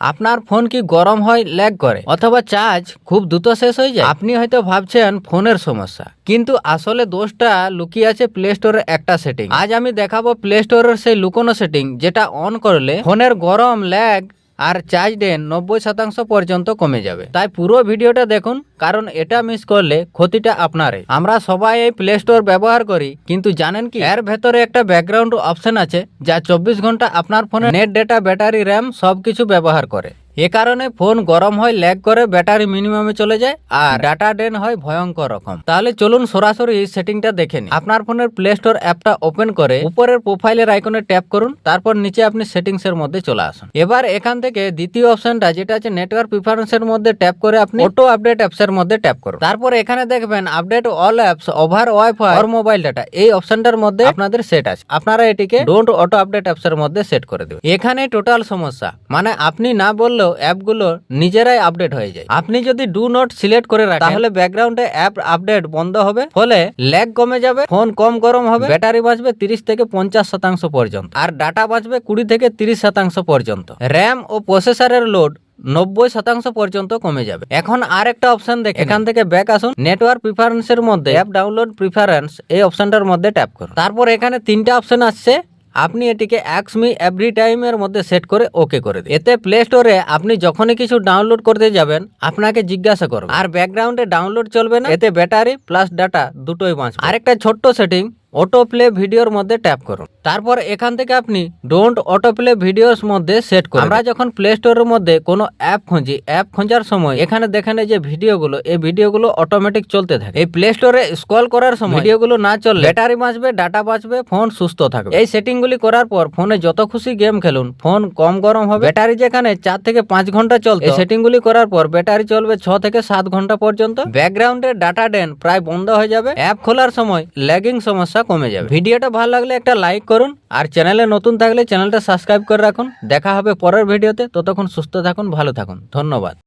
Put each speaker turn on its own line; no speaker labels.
আপনার ফোন কি গরম হয়, ল্যাগ করে? অথবা চার্জ খুব দ্রুত শেষ হয়ে যায়? আপনি হয়তো ভাবছেন ফোনের সমস্যা, কিন্তু আসলে দোষটা লুকিয়ে আছে প্লে স্টোরের একটা সেটিং আজ আমি দেখাবো প্লে স্টোরের সেই লুকোনো সেটিং যেটা অন করলে ফোনের গরম, ল্যাগ আর চার্জ দেন নব্বই শতাংশ পর্যন্ত কমে যাবে। তাই পুরো ভিডিওটা দেখুন, কারণ এটা মিস করলে ক্ষতিটা আপনারে আমরা সবাই এই প্লে স্টোর ব্যবহার করি, কিন্তু জানেন কি? এর ভেতরে একটা ব্যাকগ্রাউন্ড অপশন আছে, যা চব্বিশ ঘণ্টা আপনার ফোনে নেট ডেটা ব্যাটারি র্যাম সবকিছু ব্যবহার করে। এ কারণে ফোন গরম হয়, ল্যাগ করে, ব্যাটারি মিনিমামে চলে যায় আর ডাটা ড্রেন হয় ভয়ঙ্কর রকম। তাহলে চলুন সরাসরি সেটিংটা দেখে নিন আপনার ফোনের প্লে স্টোর অ্যাপটা ওপেন করে উপরের প্রোফাইলের আইকনে ট্যাপ করুন, তারপর নিচে আপনি সেটিংস এর মধ্যে চলে আসুন। এবার এখান থেকে দ্বিতীয় অপশনটা যেটা আছে নেটওয়ার্ক প্রিফারেন্সের মধ্যে ট্যাপ করে আপনি অটো আপডেট অ্যাপস এর মধ্যে ট্যাপ করুন। তারপর এখানে দেখবেন update all apps over wifi আর মোবাইল ডাটা এই অপশনটার মধ্যে আপনাদের সেট আছে। আপনারা এটিকে ডোন্ট অটো আপডেট অ্যাপস এর মধ্যে সেট করে দেবেন। এখানে টোটাল সমস্যা মানে আপনি না বললেও অ্যাপগুলো নিজেরাই আপডেট হয়ে যায়। আপনি যদি ডু নট সিলেক্ট করে রাখেন, তাহলে ব্যাকগ্রাউন্ডে অ্যাপ আপডেট বন্ধ হবে। ফলে ল্যাগ কমে যাবে ফোন কম গরম হবে, ব্যাটারি বাঁচবে তিরিশ থেকে পঞ্চাশ শতাংশ পর্যন্ত। আর ডাটা বাঁচবে কুড়ি থেকে তিরিশ শতাংশ পর্যন্ত। র্যাম ও প্রসেসরের লোড নব্বই শতাংশ পর্যন্ত কমে যাবে। এখন আর একটা অপশন দেখে এখান থেকে ব্যাক আসুন। নেটওয়ার্ক প্রিফারেন্সের মধ্যে অ্যাপ ডাউনলোড প্রিফারেন্স এই অপশনটার মধ্যে ট্যাপ করুন। তারপর এখানে তিনটা অপশন আসছে। আপনি এটিকে অ্যাক্স মি এভরি টাইমের মধ্যে সেট করে ওকে করে দিন। এতে প্লে স্টোরে আপনি যখনই কিছু ডাউনলোড করতে যাবেন, আপনাকে জিজ্ঞাসা করবে। আর ব্যাকগ্রাউন্ডে ডাউনলোড চলবে না, এতে ব্যাটারি প্লাস ডাটা দুটোই বাঁচবে। আরেকটা ছোট্ট সেটিং অটো প্লে ভিডিওর মধ্যে ট্যাপ করুন। তারপর এখান থেকে আপনি ডোন্ট অটো প্লে ভিডিওর মধ্যে সেট করুন আমরা যখন প্লে স্টোরের মধ্যে কোনো অ্যাপ খুঁজি অ্যাপ খোঁজার সময় এখানে দেখেন এই যে ভিডিওগুলো এই ভিডিওগুলো অটোমেটিক চলতে থাকে। এই প্লে স্টোরে স্ক্রল করার সময় ভিডিওগুলো না চললে ব্যাটারি বাঁচবে ডাটা বাঁচবে ফোন সুস্থ থাকবে। এই সেটিংগুলি করার পর ফোনে যত খুশি গেম খেলুন ফোন কম গরম হবে। ব্যাটারি যেখানে চার থেকে পাঁচ ঘণ্টা চলবে এই সেটিংগুলি করার পর ব্যাটারি চলবে ছ থেকে সাত ঘণ্টা পর্যন্ত। ব্যাকগ্রাউন্ডে ডাটা ডেন প্রায় বন্ধ হয়ে যাবে। অ্যাপ খোলার সময় ল্যাগিং সমস্যা কমে যাবে। ভিডিওটা ভালো লাগলে একটা লাইক করুন আর চ্যানেলে নতুন থাকলে চ্যানেলটা সাবস্ক্রাইব করে রাখুন। দেখা হবে পরের ভিডিওতে। ততক্ষণ সুস্থ থাকুন, ভালো থাকুন। ধন্যবাদ।